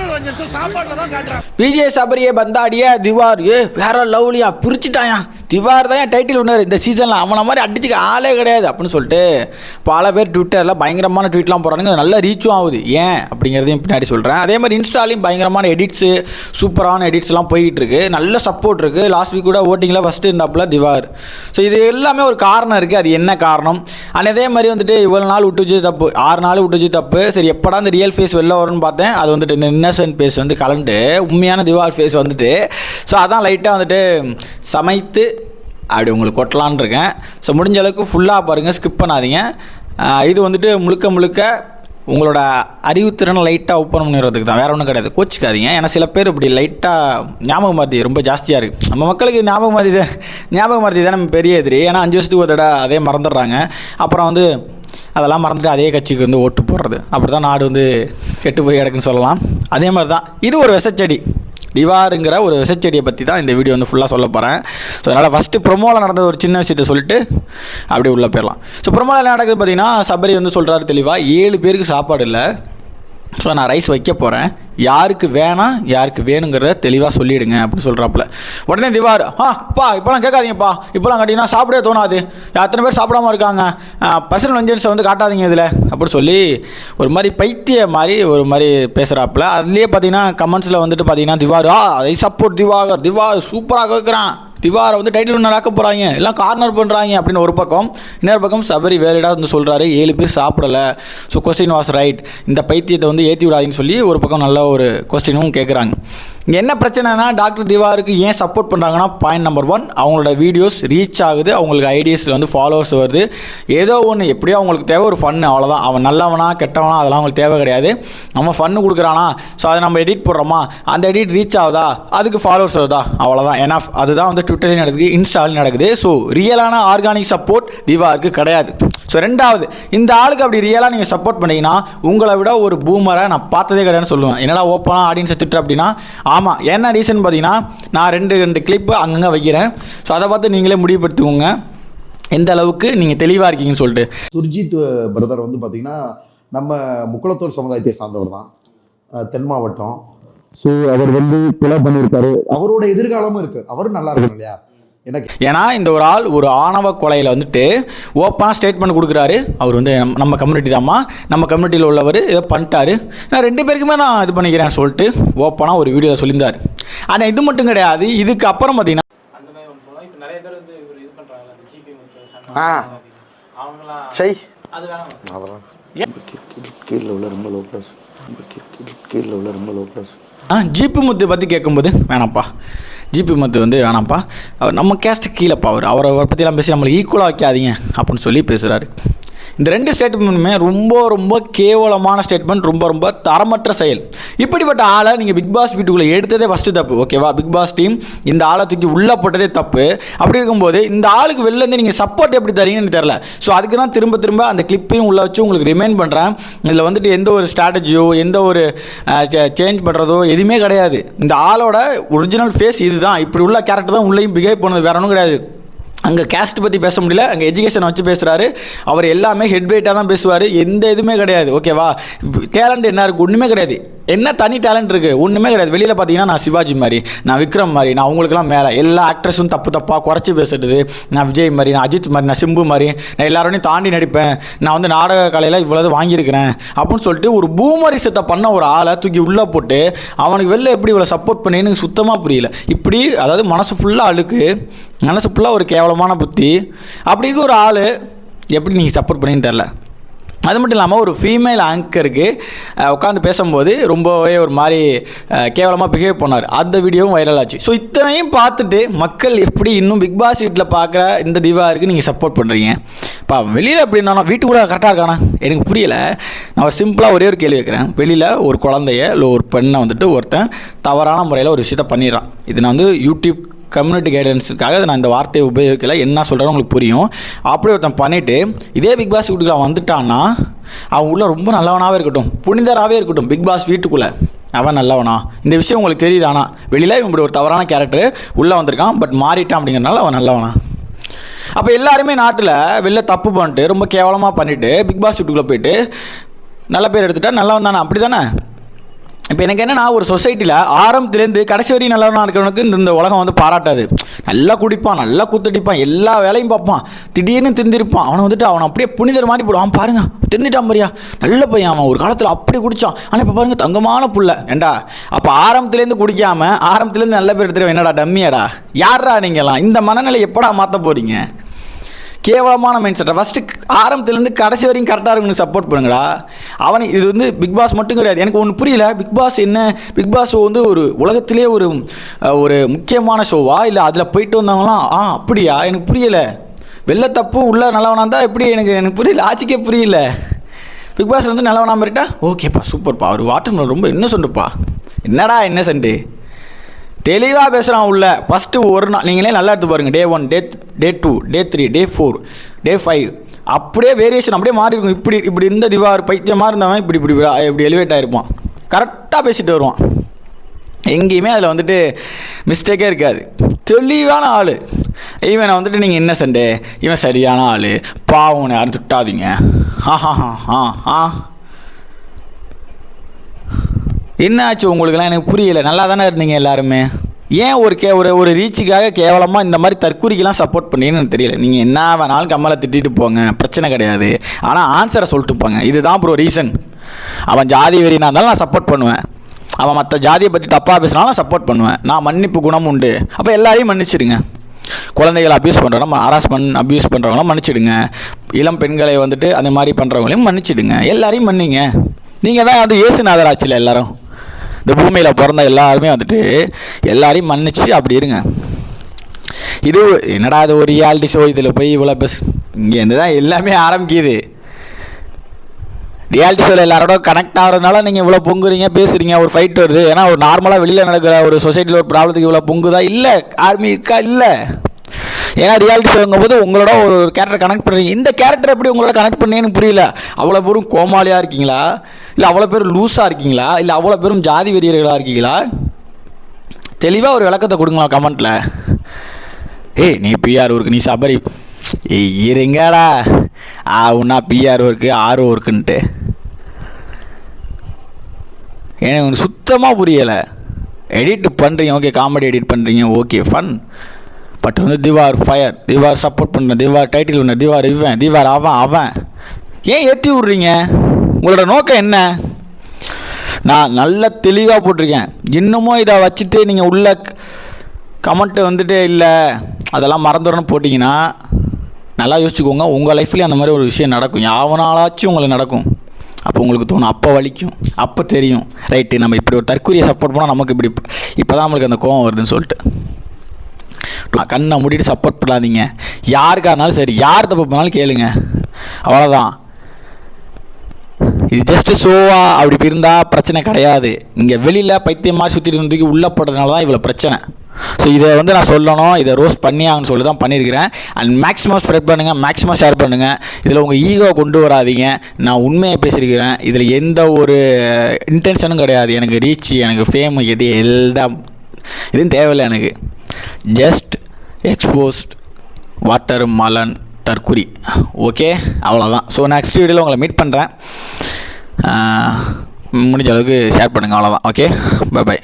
Personal vengeance சாப்பாடுல தான் காட்டுறான். விஜய் சபரியை பந்தாடிய திவார் ஏ வேற லவ்லியா பிரிச்சுட்டாயா? திவார் தான் என் டைட்டில் ஒன்று இந்த சீசனில் அவனை மாதிரி அடிச்சுக்க ஆளே கிடையாது அப்படின்னு சொல்லிட்டு பல பேர் ட்விட்டரில் பயங்கரமான ட்வீட்லாம் போகிறாங்க நல்ல நல்லா ரீச்சும் ஆகுது. ஏன் அப்படிங்கிறதையும் பின்னாடி சொல்கிறேன் அதே மாதிரி இன்ஸ்டாலையும் பயங்கரமான எடிட்ஸு சூப்பரான எடிட்ஸ்லாம் போய்கிட்டு இருக்கு. நல்ல சப்போர்ட் இருக்குது லாஸ்ட் வீக் கூட ஓட்டிங்கில் ஃபஸ்ட்டு இருந்தாப்புல திவார். ஸோ இது எல்லாமே ஒரு காரணம் இருக்குது அது என்ன காரணம்? அண்ட் அதே மாதிரி வந்துட்டு இவ்வளோ நாள் விட்டு வச்சு தப்பு. ஆறு நாள் விட்டு வச்சு தப்பு. சரி எப்படா அந்த ரியல் ஃபேஸ் வெளில வரும்னு பார்த்தேன். அது வந்துட்டு இந்த இன்னசென்ட் ஃபேஸ் வந்து கலண்டு உண்மையான திவார் ஃபேஸ் வந்துட்டு ஸோ அதான் லைட்டாக வந்துட்டு சமைத்து அப்படி உங்களுக்கு கொட்டலான்னு இருக்கேன் ஸோ முடிஞ்ச அளவுக்கு ஃபுல்லாக பாருங்கள் ஸ்கிப் பண்ணாதீங்க. இது வந்துட்டு முழுக்க முழுக்க உங்களோட அறிவுத்திறனை லைட்டாக ஓப்பன் பண்ணிடுறதுக்கு தான். வேறு ஒன்றும் கிடையாது. கோச்சிக்காதீங்க. ஏன்னா சில பேர் இப்படி லைட்டாக ஞாபகம் மருதி ரொம்ப ஜாஸ்தியாக இருக்குது நம்ம மக்களுக்கு ஞாபகம் மருதி தான் ஞாபக மருதி தான் நம்ம பெரிய எதிரி. ஏன்னா அஞ்சு வருஷத்துக்கு ஒரு தடவை அதே மறந்துடுறாங்க. அப்புறம் வந்து அதெல்லாம் மறந்துட்டு அதே கட்சிக்கு வந்து ஓட்டு போடுறது. அப்படி தான் நாடு வந்து கெட்டு போய் கிடக்குன்னு சொல்லலாம். அதே மாதிரி தான் இது ஒரு விசச்செடி டிவாருங்கிற ஒரு விசைச்செடியை பற்றி தான் இந்த வீடியோ வந்து ஃபுல்லாக சொல்ல போகிறேன் ஸோ அதனால் ஃபஸ்ட்டு ப்ரொமோவில் நடந்த ஒரு சின்ன விஷயத்தை சொல்லிட்டு அப்படியே உள்ளே போயிடலாம். ஸோ ப்ரொமோவில் என்ன நடக்குது பார்த்தீங்கன்னா சபரி வந்து சொல்கிறாரு தெளிவாக ஏழு பேருக்கு சாப்பாடு இல்லை. ஸோ நான் ரைஸ் வைக்க போகிறேன் யாருக்கு வேணாம் யாருக்கு வேணுங்கிறத தெளிவாக சொல்லிவிடுங்க அப்படின்னு சொல்கிறாப்புல உடனே திவார் ஆ பா இப்போலாம் கேட்காதீங்கப்பா. இப்போலாம் கேட்டிங்கன்னா சாப்பிடவே தோணாது. அத்தனை பேர் சாப்பிடாம இருக்காங்க. பர்சனல் வெஞ்சன்ஸை வந்து காட்டாதீங்க இதில். அப்படின்னு சொல்லி ஒரு மாதிரி பைத்திய மாதிரி ஒரு மாதிரி பேசுகிறாப்புல அதுலேயே பார்த்தீங்கன்னா கமெண்ட்ஸில் வந்துட்டு பார்த்தீங்கன்னா திவார் ஆ ஐ சப்போர்ட் திவாகர். திவார் சூப்பராக கேட்குறான். திவாரை வந்து டைட்டில் ஒன்று ஆக்க போகிறாங்க எல்லாம் கார்னர் பண்ணுறாங்க அப்படின்னு ஒரு பக்கம். இன்னொரு பக்கம் சபரி வேலிடாக வந்து சொல்கிறாரு ஏழு பேர் சாப்பிடல. ஸோ கொஸ்டின் வாஸ் ரைட் இந்த பைத்தியத்தை வந்து ஏற்றி விடாதுன்னு சொல்லி ஒரு பக்கம் நல்ல ஒரு கொஸ்டினும் கேட்குறாங்க இங்கே என்ன பிரச்சனைனா டாக்டர் திவாருக்கு ஏன் சப்போர்ட் பண்ணுறாங்கன்னா பாயிண்ட் நம்பர் ஒன் அவங்களோட வீடியோஸ் ரீச் ஆகுது அவங்களுக்கு ஐடியாஸ் வந்து ஃபாலோவர்ஸ் வருது. ஏதோ ஒன்று எப்படியோ அவங்களுக்கு தேவை ஒரு ஃபன் அவ்வளோதான் அவன் நல்லவனா கெட்டவனா அதெல்லாம் அவங்களுக்கு தேவை கிடையாது. நம்ம ஃபன்னு கொடுக்குறானா ஸோ அதை நம்ம எடிட் போடுறோமா? அந்த எடிட் ரீச் ஆகுதா? அதுக்கு ஃபாலோவர்ஸ் வருதா? அவ்வளோதான் ஏன்னா அதுதான் வந்து ட்விட்டர்லேயும் நடக்குது இன்ஸ்டாலையும் நடக்குது. ஸோ ரியலான ஆர்கானிக் சப்போர்ட் திவாருக்கு கிடையாது. ஸோ ரெண்டாவது இந்த ஆளுக்கு அப்படி ரியலாக நீங்கள் சப்போர்ட் பண்ணீங்கன்னா உங்களை விட ஒரு பூமரை நான் பார்த்ததே கிடையாதுன்னு சொல்லுவேன். என்னடா ஓப்பனாக ஆடியன்ஸை திட்டு அப்படின்னா ஆமாம் என்ன ரீசன் பார்த்தீங்கன்னா நான் ரெண்டு ரெண்டு கிளிப்பு அங்கங்கே வைக்கிறேன். ஸோ அதை பார்த்து நீங்களே முடிவுபடுத்துக்கோங்க. எந்த அளவுக்கு நீங்கள் தெளிவாக இருக்கீங்கன்னு சொல்லிட்டு. சுர்ஜித் பிரதர் வந்து பார்த்தீங்கன்னா நம்ம முக்குளத்தூர் சமுதாயத்தை சார்ந்தவர் தான். தென் மாவட்டம். ஸோ அவர் வந்து கொலை பண்ணியிருக்காரு. அவரோட எதிர்காலமும் இருக்கு. அவரும் நல்லா இருக்கணும் இல்லையா? ஏன்னா இந்த ஒரு ஆள் ஒரு ஆணவ கொலையில் வந்துட்டு ஓப்பனாக ஸ்டேட்மெண்ட் கொடுக்குறாரு. அவர் வந்து நம்ம- நம்ம கம்யூனிட்டி தாம்மா. நம்ம கம்யூனிட்டியில் உள்ளவர் இதை பண்ணிட்டாரு. நான் ரெண்டு பேருக்குமே நான் இது பண்ணிக்கிறேன் சொல்லிட்டு ஓப்பனாக ஒரு வீடியோவில் சொல்லியிருந்தார். ஆனால் இது மட்டும் கிடையாது. இதுக்கு அப்புறம் பார்த்தீங்கன்னா கீழே உள்ள ரொம்ப லோ கீழே உள்ள ரொம்ப லோ ஆ ஜிபி முத்து பற்றி கேட்கும்போது வேணாம்ப்பா. ஜிபி மத்து வந்து வேணாம்ப்பா. அவர் நம்ம கேஸ்ட்டு கீழேப்பா அவர். அவரை பற்றிலாம் பேசி நம்மளை ஈக்குவலாக வைக்காதீங்க அப்படின்னு சொல்லி பேசுகிறாரு இந்த ரெண்டு ஸ்டேட்மெண்ட்டுமே ரொம்ப ரொம்ப கேவலமான ஸ்டேட்மெண்ட் ரொம்ப ரொம்ப தரமற்ற செயல். இப்படிப்பட்ட ஆளை நீங்கள் பிக் பாஸ் வீட்டுக்குள்ளே எடுத்ததே ஃபஸ்ட்டு தப்பு ஓகேவா பிக் பாஸ் டீம் இந்த ஆளை தூக்கி உள்ளே போட்டதே தப்பு. அப்படி இருக்கும்போது இந்த ஆளுக்கு வெளிலேருந்து நீங்கள் சப்போர்ட் எப்படி தரீங்கன்னு தெரில ஸோ அதுக்கு தான் திரும்ப திரும்ப அந்த கிளிப்பையும் உள்ளே வச்சு உங்களுக்கு ரிமைண்ட் பண்ணுறேன் இதில் வந்துட்டு எந்த ஒரு ஸ்ட்ராட்டஜியோ எந்த ஒரு சேஞ்ச் பண்ணுறதோ எதுவுமே கிடையாது. இந்த ஆளோட ஒரிஜினல் ஃபேஸ் இதுதான். இப்படி உள்ள கேரக்டர் தான் உள்ளேயும் பிஹேவ் பண்ணது வேற ஒன்றும் கிடையாது. அங்கே கேஸ்ட் பற்றி பேச முடியல. அங்கே எஜுகேஷனை வச்சு பேசுகிறாரு அவர் எல்லாமே ஹெட் வெயிட்டாக தான் பேசுவார். எந்த இதுவுமே கிடையாது. ஓகேவா டேலண்ட் என்ன இருக்குது ஒன்றுமே கிடையாது. என்ன தனி டேலண்ட் இருக்குது ஒன்றுமே கிடையாது. வெளியில் பார்த்தீங்கன்னா நான் சிவாஜி மாதிரி நான் விக்ரம் மாதிரி நான் அவங்களுக்குலாம் மேலே எல்லா ஆக்ட்ரஸும் தப்பு தப்பாக குறைச்சி பேசுறது நான் விஜய் மாதிரி நான் அஜித் மாதிரி நான் சிம்பு மாதிரி நான் எல்லாரோடையும் தாண்டி நடிப்பேன். நான் வந்து நாடக கலையில் இவ்வளோ வாங்கியிருக்கிறேன். அப்படின்னு சொல்லிட்டு ஒரு பூமரிசத்தை பண்ண ஒரு ஆளை தூக்கி உள்ளே போட்டு அவனுக்கு வெளில எப்படி இவ்வளோ சப்போர்ட் பண்ணேன்னு எனக்கு சுத்தமாக புரியல. இப்படி அதாவது மனசு ஃபுல்லாக அழுக்கு மனசு ஃபுல்லாக ஒரு கேவலமான புத்தி. அப்படிங்கிற ஒரு ஆள் எப்படி நீங்கள் சப்போர்ட் பண்ணீங்கன்னு தெரில அது மட்டும் இல்லாமல் ஒரு ஃபீமேல் ஆங்கருக்கு உட்காந்து பேசும்போது ரொம்பவே ஒரு மாதிரி கேவலமாக பிஹேவ் பண்ணார். அந்த வீடியோவும் வைரல் ஆச்சு. ஸோ இத்தனையும் பார்த்துட்டு மக்கள் எப்படி இன்னும் பிக் பாஸ் வீட்டில் பார்க்குற இந்த தீபாவளிக்கு நீங்கள் சப்போர்ட் பண்ணுறீங்க இப்போ வெளியில் எப்படி இருந்தாலும் வீட்டுக்குள்ளே கரெக்டாக இருக்கானா? எனக்கு புரியலை. நான் ஒரு சிம்பிளாக ஒரே ஒரு கேள்வி வைக்கிறேன் வெளியில் ஒரு குழந்தைய இல்லை ஒரு பெண்ணை வந்துட்டு ஒருத்தன் தவறான முறையில் ஒரு விஷயத்த பண்ணிடுறான். இது நான் வந்து யூடியூப் கம்யூனிட்டி கைடன்ஸுக்காக நான் இந்த வார்த்தையை உபயோகிக்கல. என்ன சொல்கிறேன்னு உங்களுக்கு புரியும். அப்படி ஒருத்தன் பண்ணிவிட்டு இதே பிக் பாஸ் வீட்டுக்குள்ள வந்துட்டான்னா அவன் உள்ள ரொம்ப நல்லவனாகவே இருக்கட்டும். புனிதராகவே இருக்கட்டும் பிக் பாஸ் வீட்டுக்குள்ளே. அவன் நல்லவனா? இந்த விஷயம் உங்களுக்கு தெரியுதானா வெளியில் இவன் இப்படி ஒரு தவறான கேரக்டர் உள்ளே வந்திருக்கான் பட் மாறிட்டான் அப்படிங்கிறனால அவன் நல்லவனா? அப்போ எல்லாருமே நாட்டில் வெளில தப்பு பண்ணிட்டு ரொம்ப கேவலமாக பண்ணிவிட்டு பிக் பாஸ் வீட்டுக்குள்ளே போயிட்டு நல்ல பேர் எடுத்துட்டா நல்லவன் தானே? அப்படி தானே இப்போ எனக்கு என்னன்னா ஒரு சொசைட்டியில் ஆரம்பத்துலேருந்து கடைசி வரையும் நல்லவனாக இருக்கிறவனுக்கு இந்த இந்த உலகம் வந்து பாராட்டாது. நல்லா குடிப்பான் நல்லா குத்தடிப்பான் எல்லா வேலையும் பார்ப்பான். திடீர்னு திருந்திருப்பான் அவனை வந்துட்டு அவன் அப்படியே புனிதர் மாதிரி போடுவான். பாருங்க திருந்திட்டான் பாரியா. நல்ல பையன் அவன். ஒரு காலத்தில் அப்படி குடித்தான் ஆனால் இப்போ பாருங்க தங்கமான புள்ள. ஏண்டா? அப்போ ஆரம்பத்துலேருந்து குடிக்காமல் ஆரம்பத்துலேருந்து நல்ல பேர் எடுத்துருவேன் என்னடா டம்மியாடா? யாரா நீங்களாம் இந்த மனநிலை எப்படா மாற்ற போகிறீங்க கேவலமான மைண்ட் செட்டை ஃபஸ்ட்டு ஆரம்பத்துலேருந்து கடைசி வரையும் கரெக்டாக இருக்கணும்னு சப்போர்ட் பண்ணுங்கடா. அவனை இது வந்து பிக் பாஸ் மட்டும் கிடையாது. எனக்கு ஒன்று புரியல. பிக் பாஸ் என்ன? பிக் பாஸ் ஷோ வந்து ஒரு உலகத்திலே ஒரு ஒரு முக்கியமான ஷோவா இல்லை அதில் போயிட்டு வந்தவங்களாம்? ஆ அப்படியா? எனக்கு புரியலை. வெளில தப்பு உள்ளே நல்லவனா இருந்தால் எப்படி? எனக்கு எனக்கு புரியல. ஆச்சிக்கே புரியல. பிக் பாஸ் வந்து நல்லவனா மாறிட்டா? ஓகேப்பா சூப்பர்ப்பா அவர் வாட்டர் ரொம்ப இன்னும் சொல்லுப்பா என்னடா என்ன சண்டு தெளிவாக பேசுகிறான் உள்ள. ஃபஸ்ட்டு ஒரு நாள் நீங்களே நல்லா எடுத்து பாருங்கள் day one day day two day three day four day five அப்படியே வேரியேஷன் அப்படியே மாறி இருக்கும். இப்படி இப்படி இருந்த திவார் பைத்தியமாக இருந்தவன் இப்படி இப்படி இப்படி எலிவேட் ஆகிருப்பான் கரெக்டாக பேசிட்டு வருவான். எங்கேயுமே அதில் வந்துட்டு மிஸ்டேக்கே இருக்காது. தெளிவான ஆள். இவனை வந்துட்டு நீங்கள் இன்னசென்ட்டு இவன் சரியான ஆள். பாவனை யாரும் திட்டாதீங்க. ஆ ஹா ஹா ஆ ஆ என்ன ஆச்சு உங்களுக்குலாம் எனக்கு புரியல. நல்லா தானே இருந்தீங்க எல்லாருமே? ஏன் ஒரு கே ஒரு ஒரு ரீச்சுக்காக கேவலமாக இந்த மாதிரி தற்கூரிக்கெல்லாம் சப்போர்ட் பண்ணீங்கன்னு எனக்கு தெரியல. நீங்கள் என்ன வேணாலும் கம்மலை திட்டிட்டு போங்க. பிரச்சனை கிடையாது. ஆனால் ஆன்சரை சொல்லிட்டு போங்க. இதுதான் ப்ரோ ரீசன் அவன் ஜாதி வெறினா இருந்தாலும் நான் சப்போர்ட் பண்ணுவேன். அவன் மற்ற ஜாதியை பற்றி தப்பாக பேசினாலும் சப்போர்ட் பண்ணுவேன். நான் மன்னிப்பு குணம் உண்டு. அப்போ எல்லாரையும் மன்னிச்சிடுங்க. குழந்தைகளை அப்யூஸ் பண்ணுறவங்க ஹராஸ்மெண்ட் அப்யூஸ் பண்ணுறவங்களாம் மன்னிச்சிடுங்க. இளம் பெண்களை வந்துட்டு அந்த மாதிரி பண்ணுறவங்களையும் மன்னிச்சிடுங்க. எல்லாரையும் மன்னிங்க. நீங்கள் தான் வந்து இயேசுநாதர் ஆச்சுல எல்லாரும். இந்த பூமியில் பிறந்த எல்லாருமே வந்துட்டு எல்லாரையும் மன்னிச்சு அப்படி இருங்க. இது என்னடா இது ஒரு ரியாலிட்டி ஷோ இதில் போய் இவ்வளோ பேசு இங்கேருந்து தான் எல்லாமே ஆரம்பிக்குது. ரியாலிட்டி ஷோவில் எல்லாரோட கனெக்ட் ஆகிறதுனால நீங்கள் இவ்வளோ பொங்குறீங்க பேசுகிறீங்க ஒரு ஃபைட் வருது. ஏன்னா ஒரு நார்மலாக வெளியில் நடக்கிற ஒரு சொசைட்டியில் ஒரு ப்ராப்ளத்துக்கு இவ்வளோ பொங்குதா? இல்லை. ஆர்மி இருக்கா? இல்லை. ஏன்னா ரியாலிட்டி ஷோங்கும் போது உங்களோட ஒரு கேரக்டர் கனெக்ட் பண்ணுறீங்க இந்த கேரக்டர் எப்படி உங்களோட கனெக்ட் பண்ணேன்னு புரியல. அவ்வளோ பேரும் கோமாளியாக இருக்கீங்களா? இல்லை அவ்வளோ பேரும் லூஸாக இருக்கீங்களா? இல்லை அவ்வளோ பேரும் ஜாதி வெறியர்களாக இருக்கீங்களா? தெளிவாக ஒரு விளக்கத்தை கொடுங்களா கமெண்ட்டில் ஏய் நீ பிஆர் ஒர்க்கு நீ சபரி. ஏய் இருங்கடா. ஆ உன்னா பிஆர் ஒர்க்கு ஆர்ஓ ஒர்க்குன்ட்டு எனக்கு சுத்தமாக புரியலை. எடிட் பண்ணுறீங்க ஓகே காமெடி எடிட் பண்ணுறீங்க ஓகே ஃபன் பட் வந்து திவார் ஃபயர் திவார் சப்போர்ட் பண்ணுறேன் திவார் டைட்டில் ஒன்று திவார் இவன் திவார் அவன் அவன். ஏன் ஏற்றி விட்றீங்க? உங்களோட நோக்கம் என்ன? நான் நல்லா தெளிவாக போட்டிருக்கேன். இன்னமும் இதை வச்சுட்டு நீங்கள் உள்ள கமெண்ட்டு வந்துட்டு இல்லை. அதெல்லாம் மறந்துடணும் போட்டிங்கன்னா நல்லா யோசிச்சுக்கோங்க. உங்கள் லைஃப்லேயும் அந்த மாதிரி ஒரு விஷயம் நடக்கும். யாவனாலாச்சும் உங்களுக்கு நடக்கும். அப்போ உங்களுக்கு தோணும் அப்போ வலிக்கும். அப்போ தெரியும். ரைட்டு நம்ம இப்படி ஒரு தற்கொலையை சப்போர்ட் பண்ணால் நமக்கு இப்படி இப்போ தான் நம்மளுக்கு அந்த கோவம் வருதுன்னு சொல்லிட்டு. கண்ணை மூடிட்டு சப்போர்ட் பண்ணாதீங்க. யாருக்காக இருந்தாலும் சரி யார் தப்பு பண்ணாலும் கேளுங்க. அவ்வளோதான் இது ஜஸ்ட்டு ஷோவா அப்படி இருந்தால் பிரச்சனை கிடையாது. இங்கே வெளியில் பைத்தியம் மாதிரி சுற்றிட்டு இருந்ததுக்கு உள்ளே போட்டதுனால தான் இவ்வளோ பிரச்சனை. ஸோ இதை வந்து நான் சொல்லணும். இதை ரோஸ் பண்ணி ஆகணும்னு சொல்லி தான் பண்ணியிருக்கிறேன். அண்ட் மேக்ஸிமம் ஸ்ப்ரெட் பண்ணுங்கள் மேக்ஸிமம் ஷேர் பண்ணுங்கள் இதில் உங்கள் ஈகோ கொண்டு வராதீங்க. நான் உண்மையை பேசியிருக்கிறேன். இதில் எந்த ஒரு இன்டென்ஷனும் கிடையாது. எனக்கு ரீச் எனக்கு ஃபேம் எது எல்லாம் எதுவும் தேவையில்லை எனக்கு. ஜஸ்ட் எக்ஸ்போஸ்ட் வாட்டர் மலன் தற்குறி ஓகே அவ்வளோதான் ஸோ நெக்ஸ்ட் வீடியோவில் உங்களை மீட் பண்ணுறேன் முடிஞ்ச அளவுக்கு ஷேர் பண்ணுங்கள் அவ்வளோதான் ஓகே பை பாய்